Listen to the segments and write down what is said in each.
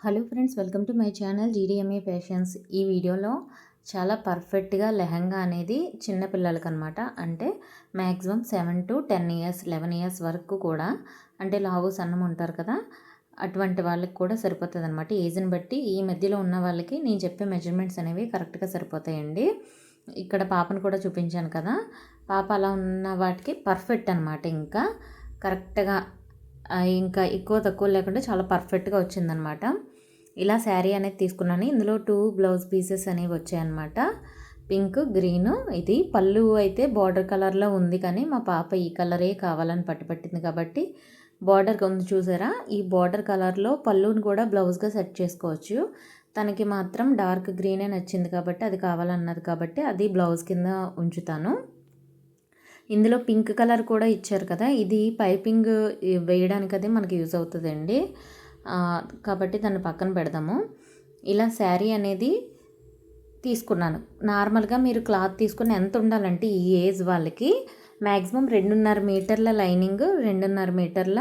Hello friends welcome to my channel GDMA fashions ఈ వీడియోలో చాలా పర్ఫెక్ట్గా లెహంగా అనేది చిన్న పిల్లలకి అనమాట అంటే maximum seven to ten years eleven years వరకు కూడా అంటే లావు సన్నం ఉంటారు కదా అటువంటి వాళ్ళకి కూడా సరిపోతుంది అనమాట ఏజ్ని బట్టి ఈ మధ్యలో ఉన్న వాళ్ళకి నేను చెప్పే మెజర్మెంట్స్ అనేవి కరెక్ట్గా సరిపోతాయండి. ఇక్కడ పాపను కూడా చూపించాను కదా పాప అలా ఉన్న వాటికి పర్ఫెక్ట్ అనమాట ఇంకా కరెక్ట్గా ఇంకా ఎక్కువ తక్కువ లేకుండా చాలా పర్ఫెక్ట్గా వచ్చిందనమాట. ఇలా శారీ అనేది తీసుకున్నాను. ఇందులో టూ బ్లౌజ్ పీసెస్ అనేవి వచ్చాయన్నమాట పింక్ గ్రీన్ ఇది పళ్ళు అయితే బార్డర్ కలర్లో ఉంది కానీ మా పాప ఈ కలరే కావాలని పట్టుపట్టింది కాబట్టి బార్డర్ ఉంది చూసారా? ఈ బార్డర్ కలర్లో పళ్ళుని కూడా బ్లౌజ్గా సెట్ చేసుకోవచ్చు. తనకి మాత్రం డార్క్ గ్రీనే నచ్చింది కాబట్టి అది కావాలన్నది కాబట్టి అది బ్లౌజ్ కింద ఉంచుతాను. ఇందులో పింక్ కలర్ కూడా ఇచ్చారు కదా ఇది పైపింగ్ వేయడానికి అది మనకి యూజ్ అవుతుందండి. కాబట్టి దాన్ని పక్కన పెడదాము. ఇలా శారీ అనేది తీసుకున్నాను. నార్మల్గా మీరు క్లాత్ తీసుకుని ఎంత ఉండాలంటే ఈ ఏజ్ వాళ్ళకి మ్యాక్సిమం రెండున్నర మీటర్ల లైనింగ్ రెండున్నర మీటర్ల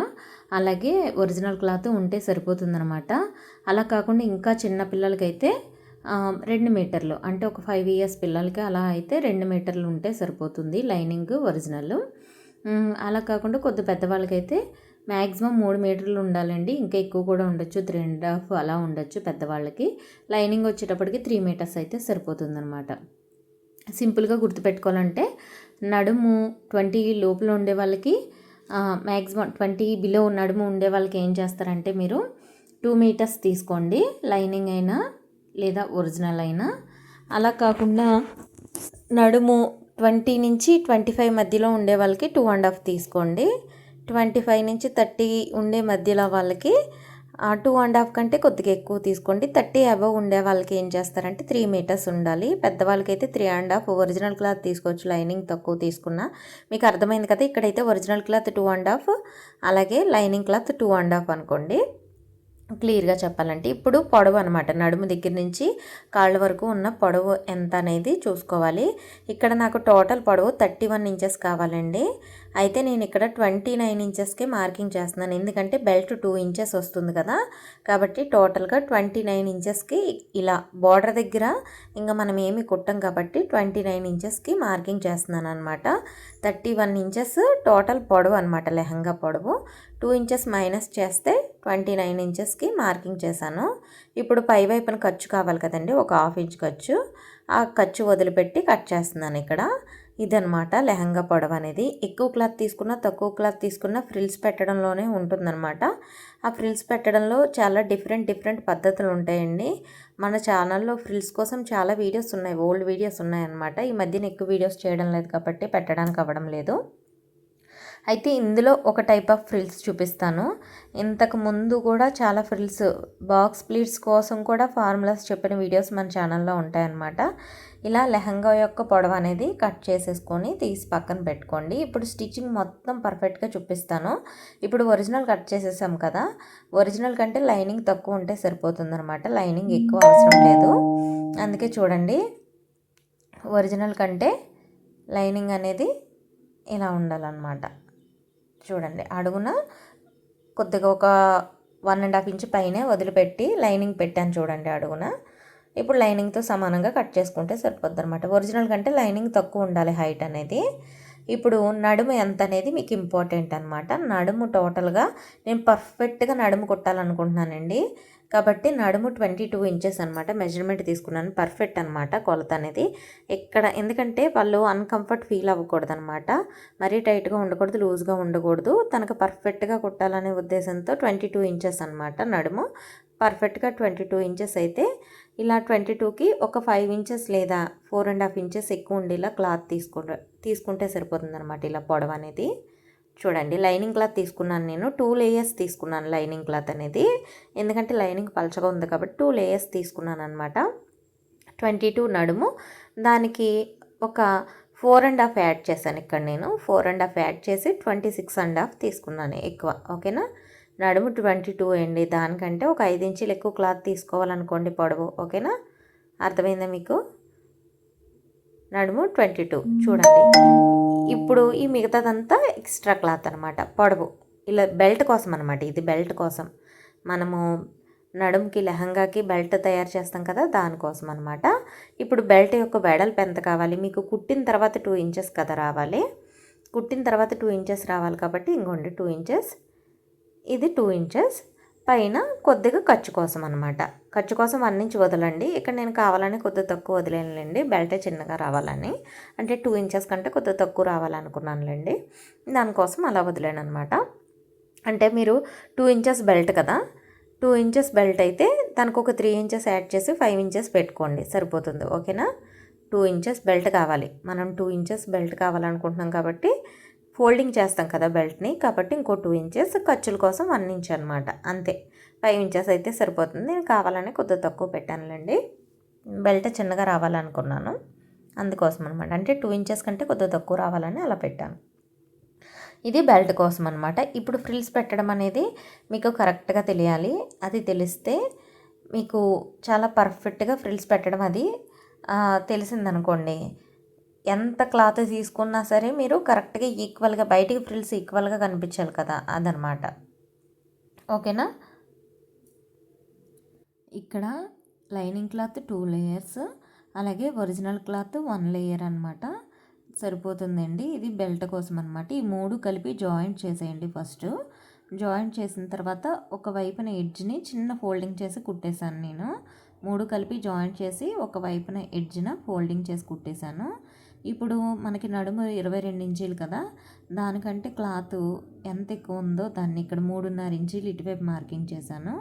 అలాగే ఒరిజినల్ క్లాత్ ఉంటే సరిపోతుందనమాట అలా కాకుండా ఇంకా చిన్న పిల్లలకైతే రెండు మీటర్లు. అంటే ఒక ఫైవ్ ఇయర్స్ పిల్లలకి అలా అయితే రెండు మీటర్లు ఉంటే సరిపోతుంది లైనింగ్ ఒరిజినల్. అలా కాకుండా కొద్ది పెద్దవాళ్ళకైతే మ్యాక్సిమం మూడు మీటర్లు ఉండాలండి. ఇంకా ఎక్కువ కూడా ఉండొచ్చు. త్రీ అండ్ హాఫ్ అలా ఉండొచ్చు పెద్దవాళ్ళకి. లైనింగ్ వచ్చేటప్పటికి త్రీ మీటర్స్ అయితే సరిపోతుందనమాట సింపుల్గా గుర్తుపెట్టుకోవాలంటే నడుము ట్వంటీ లోపల ఉండే వాళ్ళకి మ్యాక్సిమం ట్వంటీ బిలో నడుము ఉండే వాళ్ళకి ఏం చేస్తారంటే మీరు టూ మీటర్స్ తీసుకోండి. లైనింగ్ అయినా లేదా ఒరిజినల్ అయినా. అలా కాకుండా నడుము ట్వంటీ నుంచి ట్వంటీ ఫైవ్ మధ్యలో ఉండే వాళ్ళకి టూ అండ్ హాఫ్ తీసుకోండి. ట్వంటీ ఫైవ్ నుంచి థర్టీ ఉండే మధ్యలో వాళ్ళకి టూ అండ్ హాఫ్ కంటే కొద్దిగా ఎక్కువ తీసుకోండి. థర్టీ అబవ్ ఉండే వాళ్ళకి ఏం చేస్తారంటే త్రీ మీటర్స్ ఉండాలి. పెద్దవాళ్ళకైతే three and half original cloth తీసుకోవచ్చు లైనింగ్ తక్కువ తీసుకున్నా. మీకు అర్థమైంది కదా ఇక్కడైతే original cloth two and half అలాగే lining cloth two and half అనుకోండి. క్లియర్గా చెప్పాలంటే ఇప్పుడు పొడవు అనమాట నడుము దగ్గర నుంచి కాళ్ళ వరకు ఉన్న పొడవు ఎంత అనేది చూసుకోవాలి. ఇక్కడ నాకు టోటల్ పొడవు థర్టీ వన్ ఇంచెస్ కావాలండి. అయితే నేను ఇక్కడ ట్వంటీ నైన్ ఇంచెస్కి మార్కింగ్ చేస్తున్నాను. ఎందుకంటే బెల్ట్ టూ ఇంచెస్ వస్తుంది కదా. కాబట్టి టోటల్గా ట్వంటీ నైన్ ఇంచెస్కి ఇలా బార్డర్ దగ్గర ఇంకా మనం ఏమి కుట్టం కాబట్టి ట్వంటీ నైన్ ఇంచెస్కి మార్కింగ్ చేస్తున్నాను అనమాట థర్టీ వన్ ఇంచెస్ టోటల్ పొడవు అనమాట లెహంగా పొడవు. టూ ఇంచెస్ మైనస్ చేస్తే ట్వంటీ నైన్ ఇంచెస్కి మార్కింగ్ చేశాను. ఇప్పుడు పై వైపున ఖర్చు కావాలి కదండి ఒక హాఫ్ ఇంచ్ ఖర్చు. ఆ ఖర్చు వదిలిపెట్టి కట్ చేస్తున్నాను ఇక్కడ. ఇదనమాట లెహంగా పొడవ అనేది. ఎక్కువ క్లాత్ తీసుకున్న తక్కువ క్లాత్ తీసుకున్న ఫ్రిల్స్ పెట్టడంలోనే ఉంటుందన్నమాట. ఆ ఫ్రిల్స్ పెట్టడంలో చాలా డిఫరెంట్ డిఫరెంట్ పద్ధతులు ఉంటాయండి. మన ఛానల్లో ఫ్రిల్స్ కోసం చాలా వీడియోస్ ఉన్నాయి. ఓల్డ్ వీడియోస్ ఉన్నాయన్నమాట. ఈ మధ్యన ఎక్కువ వీడియోస్ చేయడం లేదు కాబట్టి పెట్టడానికి అవ్వడం లేదు. అయితే ఇందులో ఒక టైప్ ఆఫ్ ఫ్రిల్స్ చూపిస్తాను. ఇంతకు ముందు కూడా చాలా ఫ్రిల్స్ బాక్స్ ప్లీట్స్ కోసం కూడా ఫార్ములాస్ చెప్పిన వీడియోస్ మన ఛానల్లో ఉంటాయన్నమాట. ఇలా లెహంగా యొక్క పొడవు అనేది కట్ చేసేసుకొని తీసి పక్కన పెట్టుకోండి. ఇప్పుడు స్టిచ్చింగ్ మొత్తం పర్ఫెక్ట్గా చూపిస్తాను. ఇప్పుడు ఒరిజినల్ కట్ చేసేసాం కదా. ఒరిజినల్ కంటే లైనింగ్ తక్కువ ఉంటే సరిపోతుందనమాట లైనింగ్ ఎక్కువ అవసరం లేదు. అందుకే చూడండి. ఒరిజినల్ కంటే లైనింగ్ అనేది ఇలా ఉండాలన్నమాట. చూడండి. అడుగున కొద్దిగా ఒక వన్ అండ్ హాఫ్ ఇంచ్ పైనే వదిలిపెట్టి లైనింగ్ పెట్టాను చూడండి అడుగున. ఇప్పుడు లైనింగ్తో సమానంగా కట్ చేసుకుంటే సరిపోద్ది అనమాట ఒరిజినల్ కంటే లైనింగ్ తక్కువ ఉండాలి హైట్ అనేది. ఇప్పుడు నడుము ఎంత అనేది మీకు ఇంపార్టెంట్ అనమాట నడుము టోటల్గా నేను పర్ఫెక్ట్గా నడుము కుట్టాలనుకుంటున్నానండి. కాబట్టి నడుము ట్వంటీ టూ ఇంచెస్ అనమాట మెజర్మెంట్ తీసుకున్నాను. పర్ఫెక్ట్ అనమాట కొలత అనేది. ఎక్కడ ఎందుకంటే వాళ్ళు అన్కంఫర్ట్ ఫీల్ అవ్వకూడదు అనమాట మరీ టైట్గా ఉండకూడదు లూజ్గా ఉండకూడదు. తనకు పర్ఫెక్ట్గా కుట్టాలనే ఉద్దేశంతో ట్వంటీ టూ ఇంచెస్ అనమాట నడుము. పర్ఫెక్ట్గా ట్వంటీ టూ ఇంచెస్ అయితే ఇలా ట్వంటీ టూకి ఒక ఫైవ్ ఇంచెస్ లేదా ఫోర్ అండ్ హాఫ్ ఇంచెస్ ఎక్కువ ఉండేలా క్లాత్ తీసుకుంటే తీసుకుంటే సరిపోతుంది అనమాట ఇలా పొడవ అనేది. చూడండి లైనింగ్ క్లాత్ తీసుకున్నాను నేను. టూ లేయర్స్ తీసుకున్నాను లైనింగ్ క్లాత్ అనేది. ఎందుకంటే లైనింగ్ పలచగా ఉంది కాబట్టి టూ లేయర్స్ తీసుకున్నాను అనమాట ట్వంటీ టూ నడుము. దానికి ఒక ఫోర్ అండ్ హాఫ్ యాడ్ చేశాను ఇక్కడ నేను. ఫోర్ అండ్ హాఫ్ యాడ్ చేసి ట్వంటీ సిక్స్ అండ్ హాఫ్ తీసుకున్నాను ఎక్కువ. ఓకేనా? నడుము ట్వంటీ టూ అండి. దానికంటే ఒక ఐదు ఇంచులు ఎక్కువ క్లాత్ తీసుకోవాలనుకోండి పొడవు. ఓకేనా? అర్థమైందా మీకు? నడుము ట్వంటీ టూ. చూడండి. ఇప్పుడు ఈ మిగతాదంతా ఎక్స్ట్రా క్లాత్ అనమాట పొడవు. ఇలా బెల్ట్ కోసం అనమాట ఇది బెల్ట్ కోసం. మనము నడుముకి లెహంగాకి బెల్ట్ తయారు చేస్తాం కదా దానికోసం అనమాట ఇప్పుడు బెల్ట్ యొక్క వెడల్పు ఎంత కావాలి? మీకు కుట్టిన తర్వాత టూ ఇంచెస్ కదా రావాలి. కుట్టిన తర్వాత టూ ఇంచెస్ రావాలి కాబట్టి ఇంకోండి టూ ఇంచెస్. ఇది టూ ఇంచెస్. పైన కొద్దిగా ఖర్చు కోసం అనమాట ఖర్చు కోసం వన్ ఇంచ్ వదలండి. ఇక్కడ నేను కావాలని కొద్దిగా తక్కువ వదిలేనులేండి. బెల్ట్ చిన్నగా రావాలని. అంటే టూ ఇంచెస్ కంటే కొద్దిగా తక్కువ రావాలనుకున్నానులేండి. దానికోసం అలా వదిలేను అనమాట అంటే మీరు టూ ఇంచెస్ బెల్ట్ కదా? టూ ఇంచెస్ బెల్ట్ అయితే దానికి ఒక త్రీ ఇంచెస్ యాడ్ చేసి ఫైవ్ ఇంచెస్ పెట్టుకోండి. సరిపోతుంది. ఓకేనా? టూ ఇంచెస్ బెల్ట్ కావాలి. మనం టూ ఇంచెస్ బెల్ట్ కావాలనుకుంటున్నాం కాబట్టి ఫోల్డింగ్ చేస్తాం కదా బెల్ట్ని. కాబట్టి ఇంకో టూ ఇంచెస్ ఖర్చుల కోసం వన్ ఇంచ్ అనమాట అంతే. ఫైవ్ ఇంచెస్ అయితే సరిపోతుంది. నేను కావాలని కొద్దిగా తక్కువ పెట్టానులేండి. బెల్ట్ చిన్నగా రావాలనుకున్నాను. అందుకోసం అనమాట అంటే టూ ఇంచెస్ కంటే కొద్దిగా తక్కువ రావాలని అలా పెట్టాను. ఇది బెల్ట్ కోసం అనమాట ఇప్పుడు ఫ్రిల్స్ పెట్టడం అనేది మీకు కరెక్ట్గా తెలియాలి. అది తెలిస్తే మీకు చాలా పర్ఫెక్ట్గా ఫ్రిల్స్ పెట్టడం అది తెలిసిందనుకోండి. ఎంత క్లాత్ తీసుకున్నా సరే మీరు కరెక్ట్గా ఈక్వల్గా బయటికి ఫ్రిల్స్ ఈక్వల్గా కనిపించాలి కదా అదనమాట ఓకేనా? ఇక్కడ లైనింగ్ క్లాత్ టూ లేయర్స్ అలాగే ఒరిజినల్ క్లాత్ వన్ లేయర్ అనమాట సరిపోతుందండి. ఇది బెల్ట్ కోసం అనమాట ఈ మూడు కలిపి జాయింట్ చేసేయండి ఫస్ట్. జాయింట్ చేసిన తర్వాత ఒక వైపున ఎడ్జ్ని చిన్న ఫోల్డింగ్ చేసి కుట్టేశాను నేను. మూడు కలిపి జాయింట్ చేసి ఒక వైపున ఎడ్జ్న ఫోల్డింగ్ చేసి కుట్టేశాను. ఇప్పుడు మనకి నడుము ఇరవై రెండు ఇంచీలు కదా దానికంటే క్లాత్ ఎంత ఎక్కువ ఉందో దాన్ని ఇక్కడ మూడున్నర ఇంచీలు ఇటువైపు మార్కింగ్ చేశాను.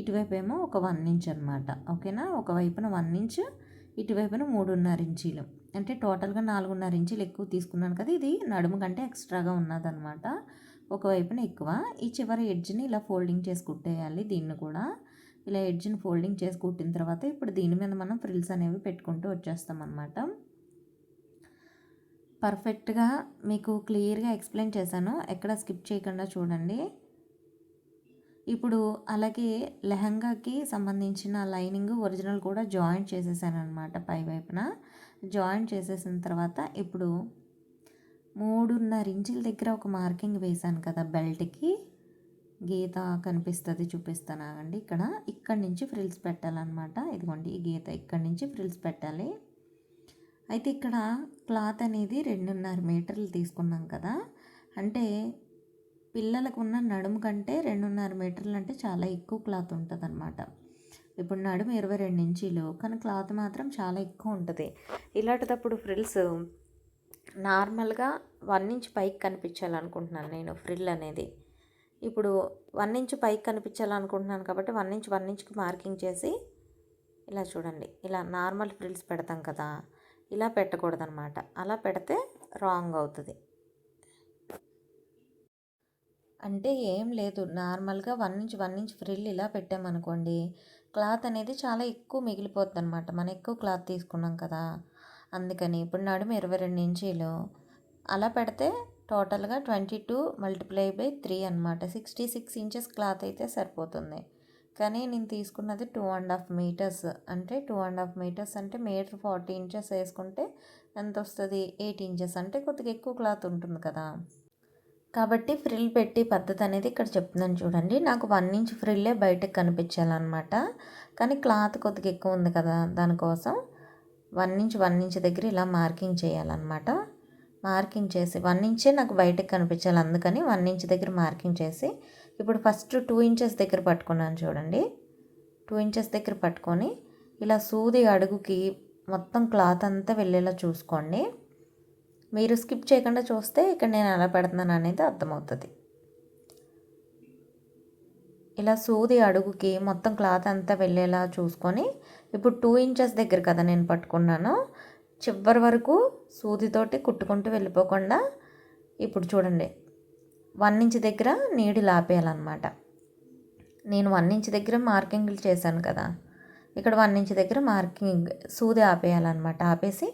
ఇటువైపు ఏమో ఒక వన్ ఇంచ్ అనమాట ఓకేనా? ఒక వైపున వన్ ఇంచ్ ఇటువైపున మూడున్నర ఇంచీలు. అంటే టోటల్గా నాలుగున్నర ఇంచీలు ఎక్కువ తీసుకున్నాను కదా ఇది నడుము కంటే ఎక్స్ట్రాగా ఉన్నదనమాట ఒకవైపున ఎక్కువ. ఈ చివరి ఎడ్జ్ని ఇలా ఫోల్డింగ్ చేసి కుట్టేయాలి దీన్ని కూడా. ఇలా ఎడ్జ్ని ఫోల్డింగ్ చేసి కుట్టిన తర్వాత ఇప్పుడు దీని మీద మనం ఫ్రిల్స్ అనేవి పెట్టుకుంటూ వచ్చేస్తాం అనమాట పర్ఫెక్ట్గా మీకు క్లియర్గా ఎక్స్ప్లెయిన్ చేశాను. ఎక్కడ స్కిప్ చేయకుండా చూడండి. ఇప్పుడు అలాగే లెహంగాకి సంబంధించిన లైనింగ్ ఒరిజినల్ కూడా జాయింట్ చేసేసాను అనమాట పై వైపున. జాయింట్ చేసేసిన తర్వాత ఇప్పుడు మూడున్నర ఇంచుల దగ్గర ఒక మార్కింగ్ వేశాను కదా బెల్ట్కి. గీత కనిపిస్తుంది చూపిస్తాను అండి ఇక్కడ. ఇక్కడి నుంచి ఫ్రిల్స్ పెట్టాలన్నమాట. ఇదిగోండి ఈ గీత ఇక్కడి నుంచి ఫ్రిల్స్ పెట్టాలి. అయితే ఇక్కడ క్లాత్ అనేది రెండున్నర మీటర్లు తీసుకున్నాం కదా. అంటే పిల్లలకు ఉన్న నడుము కంటే రెండున్నర మీటర్లు అంటే చాలా ఎక్కువ క్లాత్ ఉంటుంది అనమాట ఇప్పుడు నడుము ఇరవై రెండు ఇంచీలు కానీ క్లాత్ మాత్రం చాలా ఎక్కువ ఉంటుంది. ఇలాంటిదప్పుడు ఫ్రిల్స్ నార్మల్గా వన్ ఇంచ్ పైకి కనిపించాలనుకుంటున్నాను నేను ఫ్రిల్ అనేది. ఇప్పుడు వన్ ఇంచ్ పైకి కనిపించాలనుకుంటున్నాను కాబట్టి వన్ ఇంచ్ వన్ ఇంచ్కి మార్కింగ్ చేసి ఇలా చూడండి. ఇలా నార్మల్ ఫ్రిల్స్ పెడతాం కదా. ఇలా పెట్టకూడదనమాట అలా పెడితే రాంగ్ అవుతుంది. అంటే ఏం లేదు. నార్మల్గా one inch one inch frill ఇలా పెట్టామనుకోండి క్లాత్ అనేది చాలా ఎక్కువ మిగిలిపోద్ది అనమాట మనం ఎక్కువ క్లాత్ తీసుకున్నాం కదా. అందుకని ఇప్పుడు నడుము ఇరవై రెండు ఇంచీలు. అలా పెడితే టోటల్గా twenty two multiply by three అనమాట సిక్స్టీ సిక్స్ ఇంచెస్ క్లాత్ అయితే సరిపోతుంది. కానీ నేను తీసుకున్నది టూ అండ్ హాఫ్ మీటర్స్ అంటే టూ అండ్ హాఫ్ మీటర్స్ అంటే మీటర్ ఫార్టీ ఇంచెస్ వేసుకుంటే ఎంత వస్తుంది? ఎయిట్ ఇంచెస్ అంటే కొద్దిగా ఎక్కువ క్లాత్ ఉంటుంది కదా. కాబట్టి ఫ్రిల్ పెట్టి పద్ధతి అనేది ఇక్కడ చెప్తున్నాను చూడండి. నాకు వన్ ఇంచ్ ఫ్రిల్లే బయటకు కనిపించాలన్నమాట. కానీ క్లాత్ కొద్దిగా ఎక్కువ ఉంది కదా దానికోసం. వన్ ఇంచ్ వన్ ఇంచ్ దగ్గర ఇలా మార్కింగ్ చేయాలన్నమాట. మార్కింగ్ చేసి వన్ ఇంచే నాకు బయటకు కనిపించాలి. అందుకని వన్ ఇంచ్ దగ్గర మార్కింగ్ చేసి ఇప్పుడు ఫస్ట్ టూ ఇంచెస్ దగ్గర పట్టుకున్నాను చూడండి. టూ ఇంచెస్ దగ్గర పట్టుకొని ఇలా సూది అడుగుకి మొత్తం క్లాత్ అంతా వెళ్ళేలా చూసుకోండి. మీరు స్కిప్ చేయకుండా చూస్తే ఇక్కడ నేను ఎలా పెడుతున్నాను అనేది అర్థమవుతుంది. ఇలా సూది అడుగుకి మొత్తం క్లాత్ అంతా వెళ్ళేలా చూసుకొని ఇప్పుడు టూ ఇంచెస్ దగ్గర కదా నేను పట్టుకున్నాను. చివరి వరకు సూదితోటి కుట్టుకుంటూ వెళ్ళిపోకుండా ఇప్పుడు చూడండి. వన్ ఇంచ్ దగ్గర నీడి ఆపేయాలన్నమాట నేను వన్ ఇంచ్ దగ్గర మార్కింగ్లు చేశాను కదా. ఇక్కడ వన్ ఇంచ్ దగ్గర మార్కింగ్ సూది ఆపేయాలన్నమాట. ఆపేసి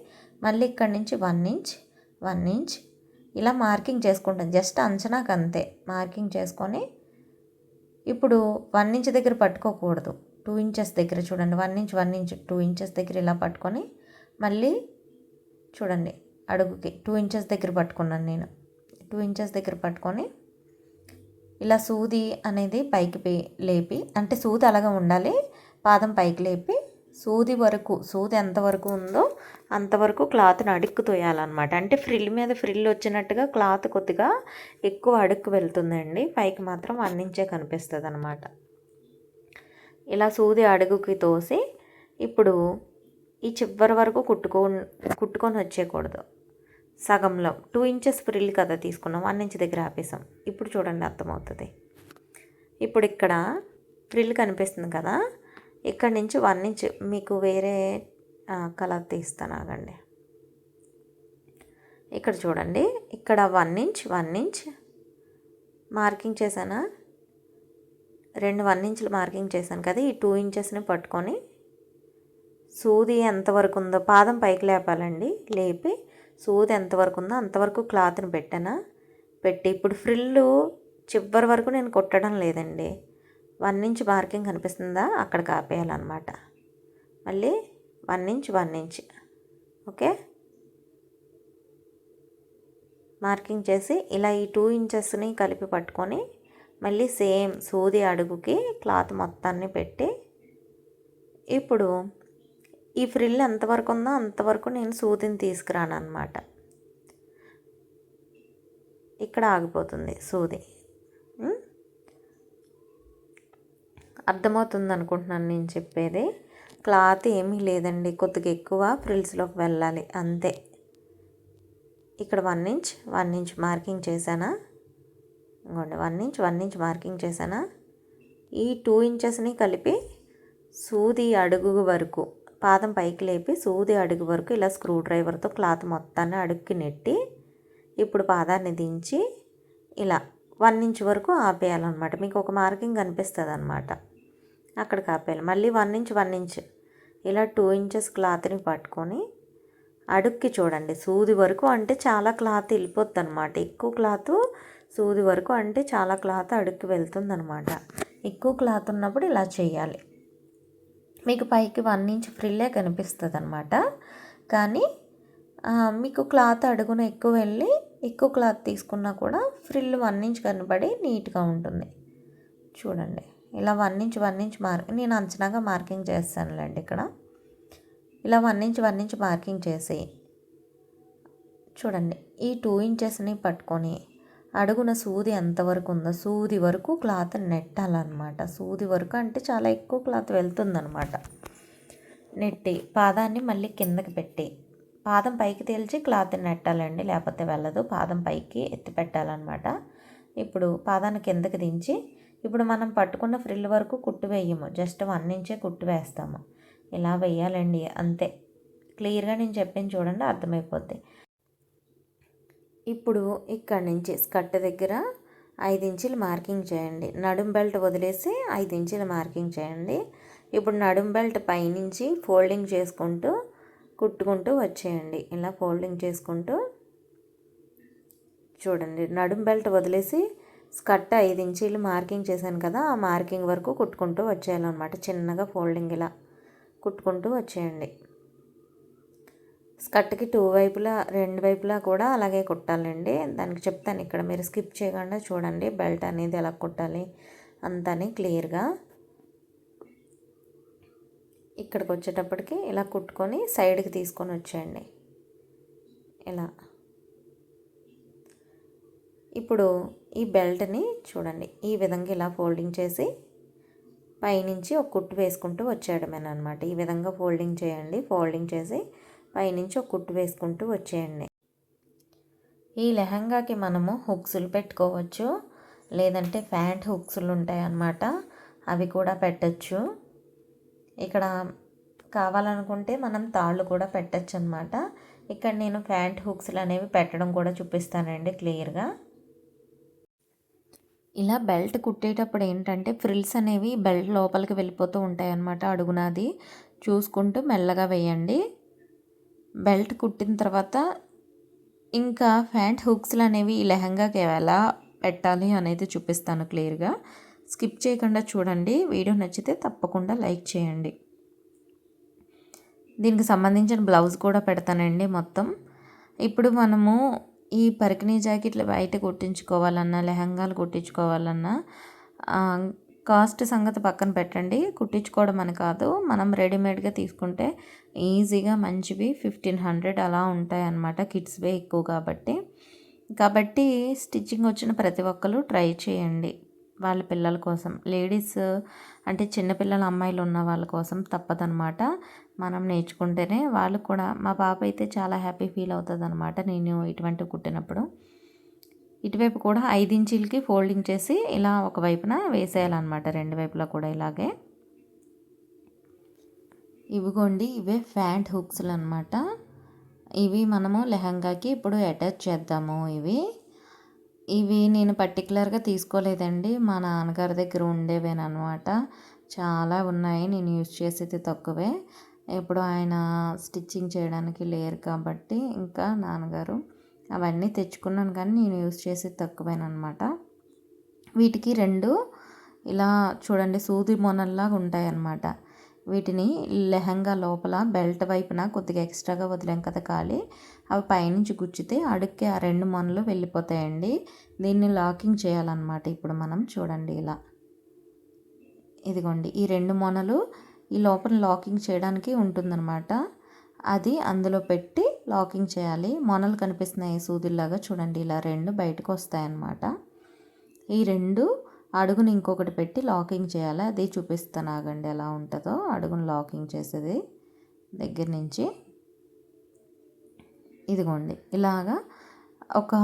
మళ్ళీ ఇక్కడ నుంచి వన్ ఇంచ్ వన్ ఇంచ్ ఇలా మార్కింగ్ చేసుకుంటాను. జస్ట్ అంచనాకు అంతే మార్కింగ్ చేసుకొని ఇప్పుడు వన్ ఇంచ్ దగ్గర పట్టుకోకూడదు. టూ ఇంచెస్ దగ్గర చూడండి. One inch one inch two inches దగ్గర ఇలా పట్టుకొని మళ్ళీ చూడండి అడుగుకి. టూ ఇంచెస్ దగ్గర పట్టుకున్నాను నేను. టూ ఇంచెస్ దగ్గర పట్టుకొని ఇలా సూది అనేది పైకి పే- లేపి అంటే సూది అలాగా ఉండాలి పాదం పైకి లేపి సూది వరకు సూది ఎంతవరకు ఉందో అంతవరకు క్లాత్ని అడుక్కు తోయాలన్నమాట. అంటే ఫ్రిల్ మీద ఫ్రిల్ వచ్చినట్టుగా క్లాత్ కొద్దిగా ఎక్కువ అడుక్కు వెళ్తుందండి. పైకి మాత్రం అన్నించే కనిపిస్తుంది అనమాట ఇలా సూది అడుగుకి తోసి ఇప్పుడు ఈ చివరి వరకు కుట్టుకో కుట్టుకొని వచ్చేయకూడదు. సగంలో టూ ఇంచెస్ ఫ్రిల్ కదా తీసుకున్నాం వన్ ఇంచ్ దగ్గర ఆపేసాం. ఇప్పుడు చూడండి అర్థమవుతుంది. ఇప్పుడు ఇక్కడ ఫ్రిల్ కనిపిస్తుంది కదా ఇక్కడ నుంచి వన్ ఇంచ్ మీకు వేరే కలర్ తీస్తాను ఆగండి. ఇక్కడ చూడండి ఇక్కడ one inch one inch marking చేశానా? రెండు వన్ ఇంచులు మార్కింగ్ చేశాను కదా ఈ టూ ఇంచెస్ని పట్టుకొని సూది ఎంతవరకు ఉందో పాదం పైకి లేపాలండి లేపి సూది ఎంతవరకు ఉందో అంతవరకు క్లాత్ని పెట్టానా? పెట్టి ఇప్పుడు ఫ్రిల్లు చివరి వరకు నేను కుట్టడం లేదండి. వన్ ఇంచ్ మార్కింగ్ కనిపిస్తుందా? అక్కడికి ఆపేయాలన్నమాట మళ్ళీ one inch one inch. Okay? Marking చేసి ఇలా ఈ టూ ఇంచెస్ని కలిపి పట్టుకొని మళ్ళీ సేమ్ సూది అడుగుకి క్లాత్ మొత్తాన్ని పెట్టి ఇప్పుడు ఈ ఫ్రిల్ ఎంతవరకు ఉందో అంతవరకు నేను సూదిని తీసుకురాను అనమాట ఇక్కడ ఆగిపోతుంది సూది. అర్థమవుతుంది అనుకుంటున్నాను నేను చెప్పేది. క్లాత్ ఏమీ లేదండి. కొద్దిగా ఎక్కువ ఫ్రిల్స్లోకి వెళ్ళాలి. అంతే. ఇక్కడ one inch one inch marking చేశానా? ఇంకోండి one inch one inch marking చేశానా? ఈ టూ ఇంచెస్ని కలిపి సూది అడుగు వరకు పాదం పైకి లేపి సూది అడుగు వరకు ఇలా స్క్రూ డ్రైవర్తో క్లాత్ మొత్తాన్ని అడుక్కి నెట్టి ఇప్పుడు పాదాన్ని దించి ఇలా వన్ ఇంచ్ వరకు ఆపేయాలన్నమాట. మీకు ఒక మార్కింగ్ కనిపిస్తుంది అనమాట అక్కడికి ఆపేయాలి మళ్ళీ వన్ ఇంచ్ వన్ ఇంచ్ ఇలా టూ ఇంచెస్ క్లాత్ని పట్టుకొని అడుక్కి చూడండి. సూది వరకు అంటే చాలా క్లాత్ వెళ్ళిపోద్ది అనమాట ఎక్కువ క్లాత్ సూది వరకు అంటే చాలా క్లాత్ అడుక్కి వెళ్తుంది అనమాట ఎక్కువ క్లాత్ ఉన్నప్పుడు ఇలా చేయాలి. మీకు పైకి వన్ ఇంచ్ ఫ్రిల్లే కనిపిస్తుంది అనమాట కానీ మీకు క్లాత్ అడుగున ఎక్కువ వెళ్ళి ఎక్కువ క్లాత్ తీసుకున్నా కూడా ఫ్రిల్ వన్ ఇంచ్ కనబడి నీట్గా ఉంటుంది. చూడండి. ఇలా one inch one inch mark నేను అంచనాగా మార్కింగ్ చేస్తానులేండి ఇక్కడ. ఇలా one inch one inch marking చేసి చూడండి. ఈ టూ ఇంచెస్ని పట్టుకొని అడుగున సూది ఎంతవరకు ఉందో సూది వరకు క్లాత్ నెట్టాలన్నమాట. సూది వరకు అంటే చాలా ఎక్కువ క్లాత్ వెళ్తుందన్నమాట. నెట్టి పాదాన్ని మళ్ళీ కిందకి పెట్టి పాదం పైకి తేల్చి క్లాత్ నెట్టాలండి లేకపోతే వెళ్ళదు. పాదం పైకి ఎత్తి పెట్టాలన్నమాట. ఇప్పుడు పాదాన్ని కిందకి దించి ఇప్పుడు మనం పట్టుకున్న ఫ్రిల్ వరకు కుట్టు వేయము. జస్ట్ వన్ ఇంచే కుట్టు వేస్తాము. ఇలా వేయాలండి అంతే. క్లియర్గా నేను చెప్పింది చూడండి అర్థమైపోద్ది. ఇప్పుడు ఇక్కడి నుంచి స్కర్ట్ దగ్గర ఐదు ఇంచులు మార్కింగ్ చేయండి. నడుం బెల్ట్ వదిలేసి ఐదు ఇంచులు మార్కింగ్ చేయండి. ఇప్పుడు నడుం బెల్ట్ పైనుంచి ఫోల్డింగ్ చేసుకుంటూ కుట్టుకుంటూ వచ్చేయండి. ఇలా ఫోల్డింగ్ చేసుకుంటూ చూడండి. నడుం బెల్ట్ వదిలేసి స్కర్ట్ ఐదు ఇంచీలు మార్కింగ్ చేశాను కదా ఆ మార్కింగ్ వరకు కుట్టుకుంటూ వచ్చేయాలన్నమాట. చిన్నగా ఫోల్డింగ్ ఇలా కుట్టుకుంటూ వచ్చేయండి. స్కర్ట్కి టూ వైపులా రెండు వైపులా కూడా అలాగే కుట్టాలండి. దానికి చెప్తాను ఇక్కడ మీరు స్కిప్ చేయకుండా చూడండి. బెల్ట్ అనేది ఎలా కుట్టాలి అంతని క్లియర్గా. ఇక్కడికి వచ్చేటప్పటికి ఇలా కుట్టుకొని సైడ్కి తీసుకొని వచ్చేయండి. ఇలా. ఇప్పుడు ఈ బెల్ట్ని చూడండి. ఈ విధంగా ఇలా ఫోల్డింగ్ చేసి పైనుంచి ఒక కుట్టు వేసుకుంటూ వచ్చేయడమేనమాట ఈ విధంగా ఫోల్డింగ్ చేయండి. ఫోల్డింగ్ చేసి పైనుంచి ఒక కుట్టు వేసుకుంటూ వచ్చేయండి. ఈ లెహంగాకి మనము హుక్స్లు పెట్టుకోవచ్చు. లేదంటే ప్యాంట్ హుక్స్లు ఉంటాయి అన్నమాట అవి కూడా పెట్టచ్చు. ఇక్కడ కావాలనుకుంటే మనం తాళ్ళు కూడా పెట్టచ్చు అనమాట ఇక్కడ నేను ప్యాంట్ హుక్స్లు అనేవి పెట్టడం కూడా చూపిస్తానండి క్లియర్గా. ఇలా బెల్ట్ కుట్టేటప్పుడు ఏంటంటే ఫ్రిల్స్ అనేవి బెల్ట్ లోపలికి వెళ్ళిపోతూ ఉంటాయి అన్నమాట అడుగునాది. చూసుకుంటూ మెల్లగా వేయండి. బెల్ట్ కుట్టిన తర్వాత ఇంకా ప్యాంట్ హుక్స్లు అనేవి ఈ లెహంగాకి ఎలా పెట్టాలి అనేది చూపిస్తాను క్లియర్గా. స్కిప్ చేయకుండా చూడండి. వీడియో నచ్చితే తప్పకుండా లైక్ చేయండి. దీనికి సంబంధించిన బ్లౌజ్ కూడా పెడతానండి మొత్తం. ఇప్పుడు మనము ఈ పరికిణీ జాకెట్లు బయట కుట్టించుకోవాలన్నా లెహంగాలు కుట్టించుకోవాలన్నా కాస్ట్ సంగతి పక్కన పెట్టండి. కుట్టించుకోవడం అని కాదు. మనం రెడీమేడ్గా తీసుకుంటే ఈజీగా మంచివి ఫిఫ్టీన్ హండ్రెడ్ అలా ఉంటాయి అన్నమాట కిడ్స్వే ఎక్కువ కాబట్టి. కాబట్టి స్టిచ్చింగ్ వచ్చిన ప్రతి ఒక్కరు ట్రై చేయండి వాళ్ళ పిల్లల కోసం. లేడీస్ అంటే చిన్నపిల్లల అమ్మాయిలు ఉన్న వాళ్ళ కోసం తప్పదనమాట మనం నేర్చుకుంటేనే వాళ్ళు కూడా. మా పాప అయితే చాలా హ్యాపీ ఫీల్ అవుతుంది అనమాట నేను ఇటువంటి కుట్టినప్పుడు. ఇటువైపు కూడా ఐదు ఇంచీలకి ఫోల్డింగ్ చేసి ఇలా ఒక వైపున వేసేయాలన్నమాట. రెండు వైపులా కూడా ఇలాగే. ఇవిగోండి ఇవే ఫ్యాంట్ హుక్స్లు అనమాట ఇవి మనము లెహంగాకి ఇప్పుడు అటాచ్ చేద్దాము ఇవి. ఇవి నేను పర్టికులర్గా తీసుకోలేదండి. మా నాన్నగారి దగ్గర ఉండేవేనమాట చాలా ఉన్నాయి. నేను యూజ్ చేసేది తక్కువే. ఇప్పుడు ఆయన స్టిచ్చింగ్ చేయడానికి లేరు కాబట్టి ఇంకా నాన్నగారు అవన్నీ తెచ్చుకున్నాను కానీ నేను యూజ్ చేసేది తక్కువేనమాట వీటికి రెండు ఇలా చూడండి సూది మొనల్లాగా ఉంటాయన్నమాట. వీటిని లెహంగా లోపల బెల్ట్ వైపున కొద్దిగా ఎక్స్ట్రాగా వదిలాం కదా ఖాళీ. అవి పైనుంచి గుచ్చితే అడుక్కి ఆ రెండు మొనలు వెళ్ళిపోతాయండి. దీన్ని లాకింగ్ చేయాలన్నమాట ఇప్పుడు మనం చూడండి ఇలా. ఇదిగోండి ఈ రెండు మొనలు ఈ లోపల లాకింగ్ చేయడానికి ఉంటుందన్నమాట. అది అందులో పెట్టి లాకింగ్ చేయాలి. మొనలు కనిపిస్తున్నాయి సూదిల్లాగా చూడండి. ఇలా రెండు బయటకు వస్తాయన్నమాట. ఈ రెండు అడుగుని ఇంకొకటి పెట్టి లాకింగ్ చేయాలి. అది చూపిస్తాను ఆగండి ఎలా ఉంటుందో. అడుగును లాకింగ్ చేసేది దగ్గర నుంచి. ఇదిగోండి. ఇలాగా ఒక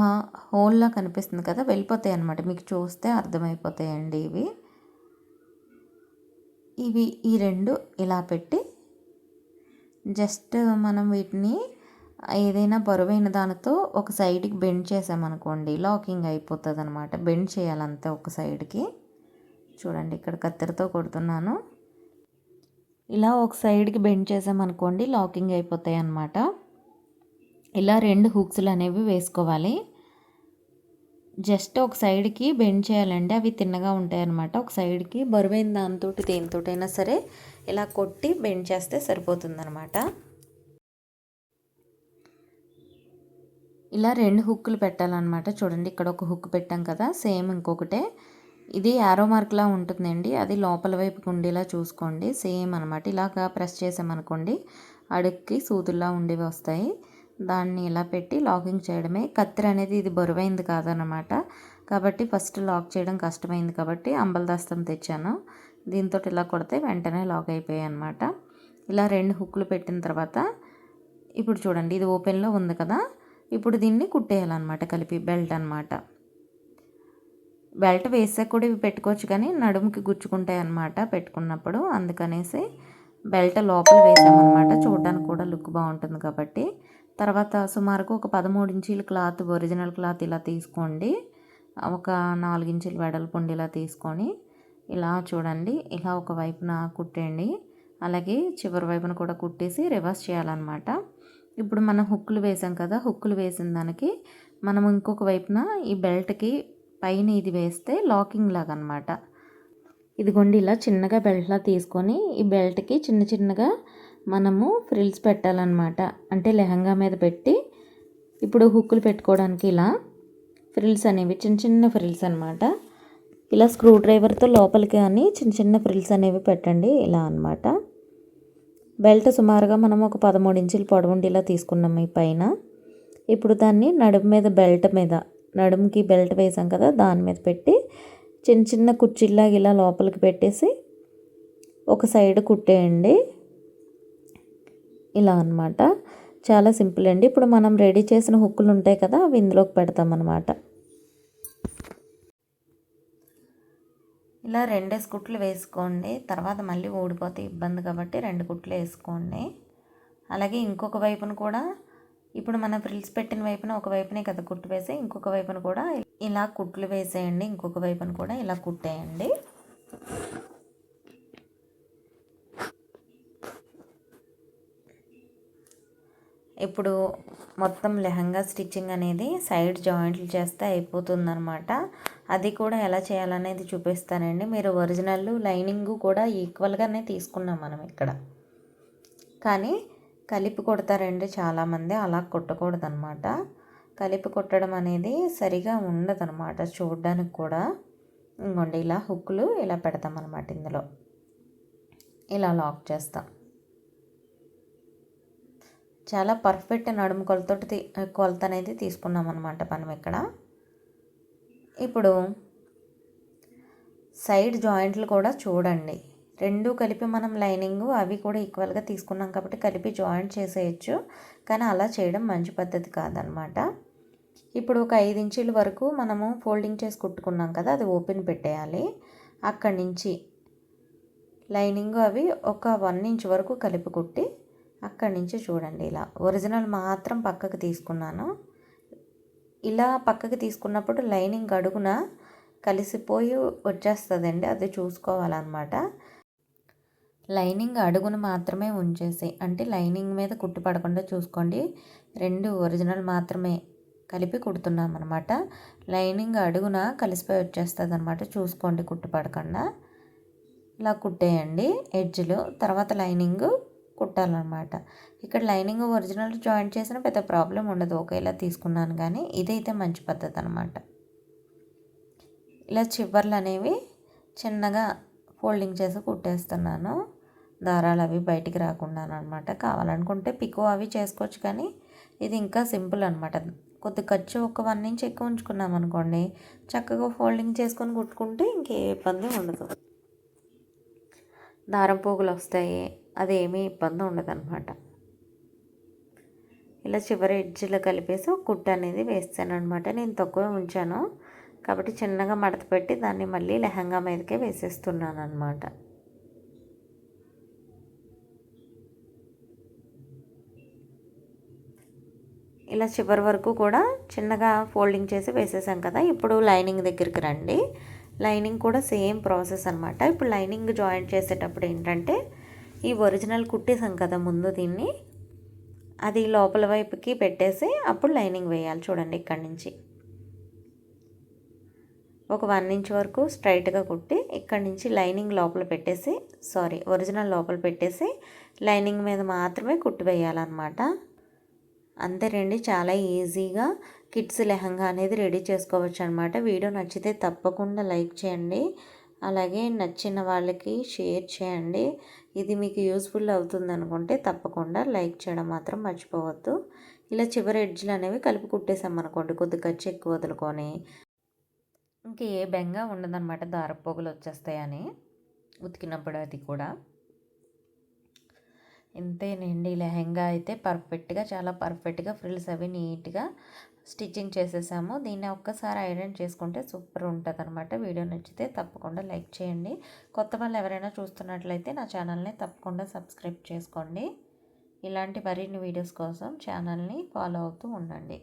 హోల్లా కనిపిస్తుంది కదా వెళ్ళిపోతాయి అన్నమాట. మీకు చూస్తే అర్థమైపోతాయండి ఇవి. ఇవి ఈ రెండు ఇలా పెట్టి జస్ట్ మనం వీటిని ఏదైనా బరువైన దానితో ఒక సైడ్కి బెండ్ చేసామనుకోండి లాకింగ్ అయిపోతుంది అనమాట బెండ్ చేయాలంతే ఒక సైడ్కి. చూడండి ఇక్కడ కత్తెరతో కొడుతున్నాను. ఇలా ఒక సైడ్కి బెండ్ చేసామనుకోండి లాకింగ్ అయిపోతాయి అనమాట ఇలా రెండు హుక్స్లు అనేవి వేసుకోవాలి. జస్ట్ ఒక సైడ్కి బెండ్ చేయాలండి అవి తిన్నగా ఉంటాయి అనమాట ఒక సైడ్కి బరువైన దానితోటి దేనితోటైనా సరే ఇలా కొట్టి బెండ్ చేస్తే సరిపోతుంది ఇలా రెండు హుక్కులు పెట్టాలన్నమాట. చూడండి ఇక్కడ ఒక హుక్ పెట్టాం కదా సేమ్ ఇంకొకటే. ఇది యారో మార్క్లా ఉంటుందండి. అది లోపల వైపుకి ఉండేలా చూసుకోండి. సేమ్ అనమాట ఇలాగా ప్రెస్ చేసామనుకోండి అడుక్కి సూదుల్లా ఉండేవి వస్తాయి. దాన్ని ఇలా పెట్టి లాకింగ్ చేయడమే. కత్తిర అనేది ఇది బరువైంది కాదనమాట కాబట్టి ఫస్ట్ లాక్ చేయడం కష్టమైంది కాబట్టి అంబలదాస్తం తెచ్చాను. దీంతో ఇలా కొడితే వెంటనే లాక్ అయిపోయాయి అనమాట ఇలా రెండు హుక్కులు పెట్టిన తర్వాత ఇప్పుడు చూడండి ఇది ఓపెన్లో ఉంది కదా. ఇప్పుడు దీన్ని కుట్టేయాలన్నమాట కలిపి బెల్ట్ అనమాట బెల్ట్ వేసే కూడా ఇవి పెట్టుకోవచ్చు కానీ నడుముకి గుచ్చుకుంటాయి అన్నమాట పెట్టుకున్నప్పుడు. అందుకనేసి బెల్ట్ లోపల వేసామన్నమాట. చూడడానికి కూడా లుక్ బాగుంటుంది కాబట్టి. తర్వాత సుమారుకు ఒక పదమూడు ఇంచీల క్లాత్ ఒరిజినల్ క్లాత్ ఇలా తీసుకోండి. ఒక నాలుగు ఇంచుల వెడల్పు ఇలా తీసుకొని ఇలా చూడండి. ఇలా ఒక వైపున కుట్టండి అలాగే చివరి వైపున కూడా కుట్టేసి రివర్స్ చేయాలన్నమాట. ఇప్పుడు మనం హుక్కులు వేసాం కదా హుక్కులు వేసిన దానికి మనం ఇంకొక వైపున ఈ బెల్ట్కి పైన ఇది వేస్తే లాకింగ్ లాగా అనమాట ఇదిగోండి ఇలా చిన్నగా బెల్ట్లా తీసుకొని ఈ బెల్ట్కి చిన్న చిన్నగా మనము ఫ్రిల్స్ పెట్టాలన్నమాట అంటే లెహంగా మీద పెట్టి ఇప్పుడు హుక్కులు పెట్టుకోవడానికి ఇలా ఫ్రిల్స్ అనేవి చిన్న చిన్న ఫ్రిల్స్ అనమాట. ఇలా స్క్రూ డ్రైవర్తో లోపలికి కానీ చిన్న చిన్న ఫ్రిల్స్ అనేవి పెట్టండి ఇలా అనమాట. బెల్ట్ సుమారుగా మనం ఒక పదమూడు ఇంచులు పొడవుండేలా తీసుకున్నాం ఈ పైన. ఇప్పుడు దాన్ని నడుము మీద బెల్ట్ మీద నడుముకి బెల్ట్ వేసాం కదా దాని మీద పెట్టి చిన్న చిన్న కుర్చీలాగా ఇలా లోపలికి పెట్టేసి ఒక సైడ్ కుట్టేయండి. ఇలా అనమాట చాలా సింపుల్ అండి. ఇప్పుడు మనం రెడీ చేసిన హుక్కులు ఉంటాయి కదా అవి ఇందులోకి పెడతాం అనమాట ఇలా రెండేసి కుట్లు వేసుకోండి. తర్వాత మళ్ళీ ఊడిపోతే ఇబ్బంది కాబట్టి రెండు కుట్లు వేసుకోండి. అలాగే ఇంకొక వైపున కూడా ఇప్పుడు మనం ఫ్రిల్స్ పెట్టిన వైపున ఒక వైపునే కదా కుట్టు వేసి ఇంకొక వైపున కూడా ఇలా కుట్లు వేసేయండి. ఇంకొక వైపున కూడా ఇలా కుట్టేయండి. ఇప్పుడు మొత్తం లెహంగా స్టిచ్చింగ్ అనేది సైడ్ జాయింట్లు చేస్తే అయిపోతుందన్నమాట. అది కూడా ఎలా చేయాలనేది చూపిస్తానండి. మీరు ఒరిజినల్ లైనింగ్ కూడా ఈక్వల్గానే తీసుకున్నాం మనం ఇక్కడ. కానీ కలిపి కొడతారండి చాలామంది అలా కొట్టకూడదనమాట కలిపి కుట్టడం అనేది సరిగా ఉండదన్నమాట చూడడానికి కూడా. ఇంకోండి ఇలా హుక్కులు ఇలా పెడతాం అనమాట ఇందులో. ఇలా లాక్ చేస్తాం. చాలా పర్ఫెక్ట్ నడుము కొలతోటి కొలత అనేది తీసుకున్నాం అనమాట మనం ఇక్కడ. ఇప్పుడు సైడ్ జాయింట్లు కూడా చూడండి. రెండు కలిపి మనం లైనింగ్ అవి కూడా ఈక్వల్గా తీసుకున్నాం కాబట్టి కలిపి జాయింట్ చేసేయచ్చు. కానీ అలా చేయడం మంచి పద్ధతి కాదనమాట ఇప్పుడు ఒక ఐదు ఇంచుల వరకు మనము ఫోల్డింగ్ చేసి కుట్టుకున్నాం కదా అది ఓపెన్ పెట్టేయాలి. అక్కడి నుంచి లైనింగ్ అవి ఒక వన్ ఇంచ్ వరకు కలిపి కుట్టి అక్కడి నుంచి చూడండి ఇలా. ఒరిజినల్ మాత్రం పక్కకు తీసుకున్నాను. ఇలా పక్కకి తీసుకున్నప్పుడు లైనింగ్ అడుగున కలిసిపోయి వచ్చేస్తుందండి. అది చూసుకోవాలన్నమాట. లైనింగ్ అడుగును మాత్రమే ఉంచేసి అంటే లైనింగ్ మీద కుట్టు పడకుండా చూసుకోండి. రెండు ఒరిజినల్ మాత్రమే కలిపి కుడుతున్నాం అనమాట లైనింగ్ అడుగున కలిసిపోయి వచ్చేస్తుంది అనమాట చూసుకోండి కుట్టు పడకుండా. ఇలా కుట్టేయండి ఎడ్జ్లు. తర్వాత లైనింగ్ కుట్టాలన్నమాట. ఇక్కడ లైనింగ్ ఒరిజినల్ జాయింట్ చేసిన పెద్ద ప్రాబ్లం ఉండదు. ఒకేలా తీసుకున్నాను కానీ ఇదైతే మంచి పద్ధతి అనమాట ఇలా చివర్లు అనేవి చిన్నగా ఫోల్డింగ్ చేసి కుట్టేస్తున్నాను. దారాలు అవి బయటికి రాకుండా అనమాట కావాలనుకుంటే పికో అవి చేసుకోవచ్చు కానీ ఇది ఇంకా సింపుల్ అనమాట కొద్ది ఖర్చు ఒక వన్ ఇంచ్ ఎక్కువ ఉంచుకున్నాం అనుకోండి చక్కగా ఫోల్డింగ్ చేసుకొని కుట్టుకుంటే ఇంకే ఇబ్బంది ఉండదు. దారం పోగులు వస్తాయి అదేమీ ఇబ్బంది ఉండదన్నమాట. ఇలా చివరి ఎడ్జ్లో కలిపేసి ఒక కుట్టు అనేది వేస్తాను అనమాట నేను తక్కువ ఉంచాను. కాబట్టి చిన్నగా మడత పెట్టి దాన్ని మళ్ళీ లెహంగా మీదకే వేసేస్తున్నాను అనమాట ఇలా చివరి వరకు కూడా చిన్నగా ఫోల్డింగ్ చేసి వేసేసాం కదా ఇప్పుడు లైనింగ్ దగ్గరికి రండి. లైనింగ్ కూడా సేమ్ ప్రాసెస్ అనమాట ఇప్పుడు లైనింగ్ జాయింట్ చేసేటప్పుడు ఏంటంటే ఈ ఒరిజినల్ కుట్టేసాం కదా ముందు దీన్ని. అది లోపల వైపుకి పెట్టేసి అప్పుడు లైనింగ్ వేయాలి చూడండి ఇక్కడి నుంచి. ఒక వన్ ఇంచ్ వరకు స్ట్రైట్గా కుట్టి ఇక్కడి నుంచి లైనింగ్ లోపల పెట్టేసి సారీ ఒరిజినల్ లోపల పెట్టేసి లైనింగ్ మీద మాత్రమే కుట్టి వేయాలన్నమాట. అంతే రండి చాలా ఈజీగా కిడ్స్ లెహంగా అనేది రెడీ చేసుకోవచ్చు అనమాట వీడియో నచ్చితే తప్పకుండా లైక్ చేయండి. అలాగే నచ్చిన వాళ్ళకి షేర్ చేయండి. ఇది మీకు యూస్ఫుల్ అవుతుంది అనుకుంటే తప్పకుండా లైక్ చేయడం మాత్రం మర్చిపోవద్దు. ఇలా చివరి ఎడ్జ్లు అనేవి కలిపి కుట్టేసామనుకోండి కొద్ది ఖర్చు ఎక్కువ వదులుకొని. ఇంక ఏ బెంగ ఉండదన్నమాట దారపోగులు వచ్చేస్తాయని ఉతికినప్పుడు అది కూడా. ఇంతేనండి లెహెంగా అయితే పర్ఫెక్ట్గా చాలా పర్ఫెక్ట్గా ఫ్రిల్స్ అవి నీట్గా స్టిచ్చింగ్ చేసేసాము. దీన్ని ఒక్కసారి ఐరన్ చేసుకుంటే సూపర్ ఉంటుంది అనమాట వీడియో నచ్చితే తప్పకుండా లైక్ చేయండి. కొత్త వాళ్ళు ఎవరైనా చూస్తున్నట్లయితే నా ఛానల్ని తప్పకుండా సబ్స్క్రైబ్ చేసుకోండి. ఇలాంటి మరిన్ని వీడియోస్ కోసం ఛానల్ని ఫాలో అవుతూ ఉండండి.